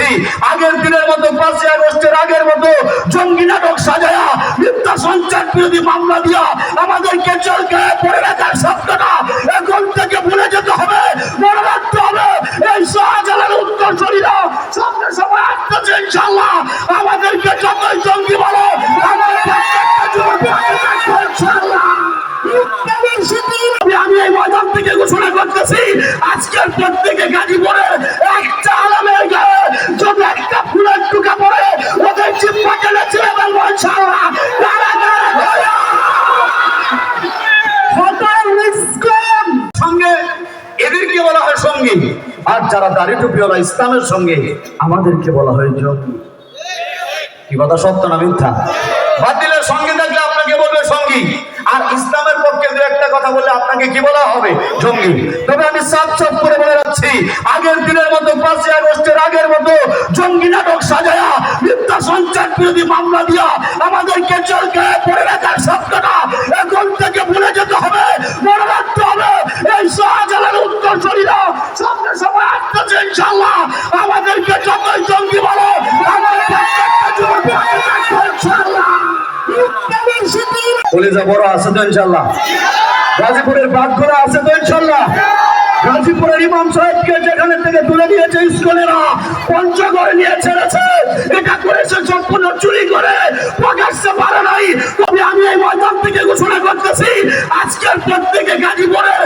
রাখছি আগের দিনের মতো পাঁচই আগস্টের আগের মতো জঙ্গি নাটক সাজায়া, মিথ্যা সঞ্চার বিরোধী মামলা দিয়া আমাদেরকে জেলখানায় পড়ে রাখার স্বপ্নটা এখন থেকে ভুলে যেতে হবে, মনে রাখতে হবে, এই উত্তর শরীরা সামনে সময় আসতেছে ইনশাল্লাহ আমাদেরকে যতই জঙ্গি বলো আমি এই ময়দান থেকে ঘোষণা করতেছি, আজকের পর সঙ্গী আর যারা দাড়ি টুপিওয়ালা ইসলামের সঙ্গে আমাদেরকে বলা হয় জঙ্গি কি কথা সত্য না মিথ্যা? বাতিলের সঙ্গে থাকলে আপনাকে বলবে সঙ্গী, আর ইসলামের পক্ষে দু একটা কথা বললে আপনাকে কি বলা হবে? জঙ্গি। তবে আমি সাফ সাফ করে বলে যাচ্ছি, আগের দিনের মতো পাঁচই আগস্টের আগের মতো জঙ্গি নাটক সাজায়া, মিথ্যা সঞ্চার বিরোধী মামলা দিয়া আমাদেরকে জেলখানায় পড়ে রাখার স্বপ্নটা কলেজা বড় আছে তো ইনশাল্লাহ গাজীপুরের বাঘরা আছে তো ইনশাল্লাহ গাজীপুরের ইমাম সাহেবকে যেখানে থেকে তুলে দিয়েছে স্কুলেরা, পঞ্চগড় নিয়ে ছেড়েছে। এটা করেছে সম্পূর্ণ চুরি করে প্রকাশ্যে পারে নাই। তবে আমি এই ময়দান থেকে ঘোষণা করতেছি, আজকের প্রত্যেকে গাজীপুরের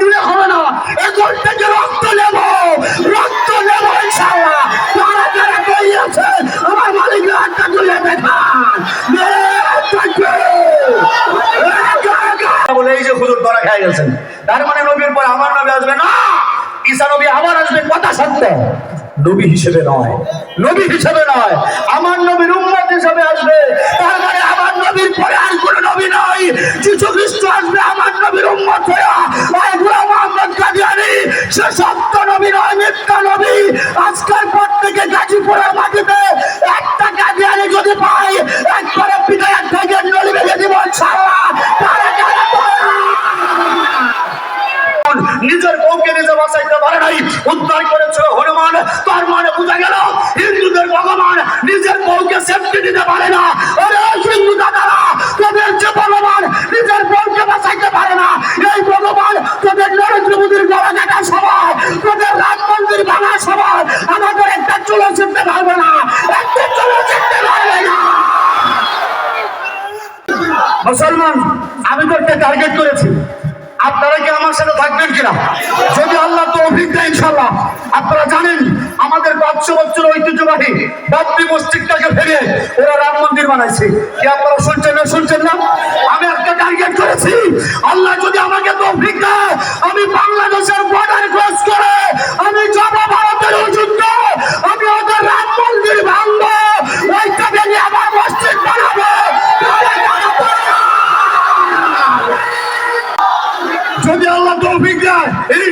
দিলে হবে না। এখন থেকে রক্ত নেব রক্ত নেব ইনশাআল্লাহ। কারা কারা কই আমার মালিক হাতটা তুলে দেখান? বলে, এই যে হুজুর ধরা খেয়ে গেছেন। তার মানে নবীর পর আমার নবী আসবে না, ঈসা নবী আবার আসবে কথা সত্য। নবী হিসেবে নয়। নবী হিসেবে নয়। আমার নবীর উম্মত সে সত্য নবী নয়, মিথ্যা নবী। আজকের পর থেকে গাজীপুরের মাটিতে একটা কাদিয়ানি যদি পাই, একবারে পিতায় থেকে নলি ভেঙে দিব, ছাড়া তারা নিজের বউকে নিজে বাঁচাইতে পারে নাই, উদ্ধার করেছিল হনুমান। তার মানে বোঝা গেল, হিন্দুদের ভগবান নিজের বউকে সেফটি দিতে পারে না। শিখতে পারবে না। একটা চুলো শিখতে পারবে না। মুসলমান, আমি তো একটা টার্গেট করেছি। আপনারা কি আমার সাথে থাকবেন কিনা? যদি আল্লাহ তৌফিক দেয় ইনশাল্লাহ আপনারা জানেন, আমাদের পাঁচশো বছর ঐতিহ্যবাহী বাবরি মসজিদটাকে ফেলে ওরা রাম মন্দির বানাইছে। কি আপনারা শুনছেন না শুনছেন না? আমি একটা টার্গেট করেছি। আল্লাহ যদি আমাকে তৌফিক দেয়, আমি বাংলাদেশের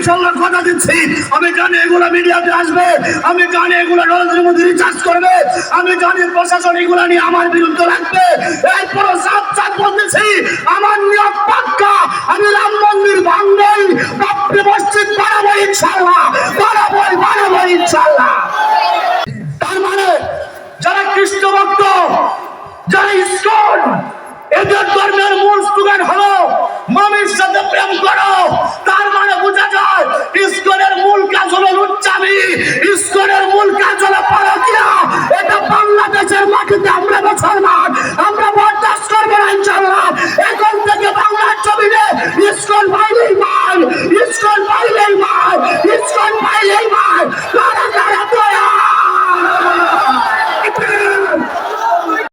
ইনশাআল্লাহ কথা দিচ্ছি। আমি জানি এগুলো মিডিয়াতে আসবে। আমি জানি এগুলো নরেন্দ্র মোদী রিচার্জ করবে। আমি জানি প্রশাসন এগুলো নিয়ে আমার বিরুদ্ধে রাখবে সাত বলতেছি, আমার নিয়োগ পাক্কা। আমি রাম মন্দির ভাঙবই। মসজিদ বানাবো ইনশাআল্লাহ বানাবই বানাবো ইনশাআল্লাহ তার মানে যারা খ্রিস্ট ভক্ত, যারা ইস্কন, এদের ধর্মের মূল স্লোগান হলো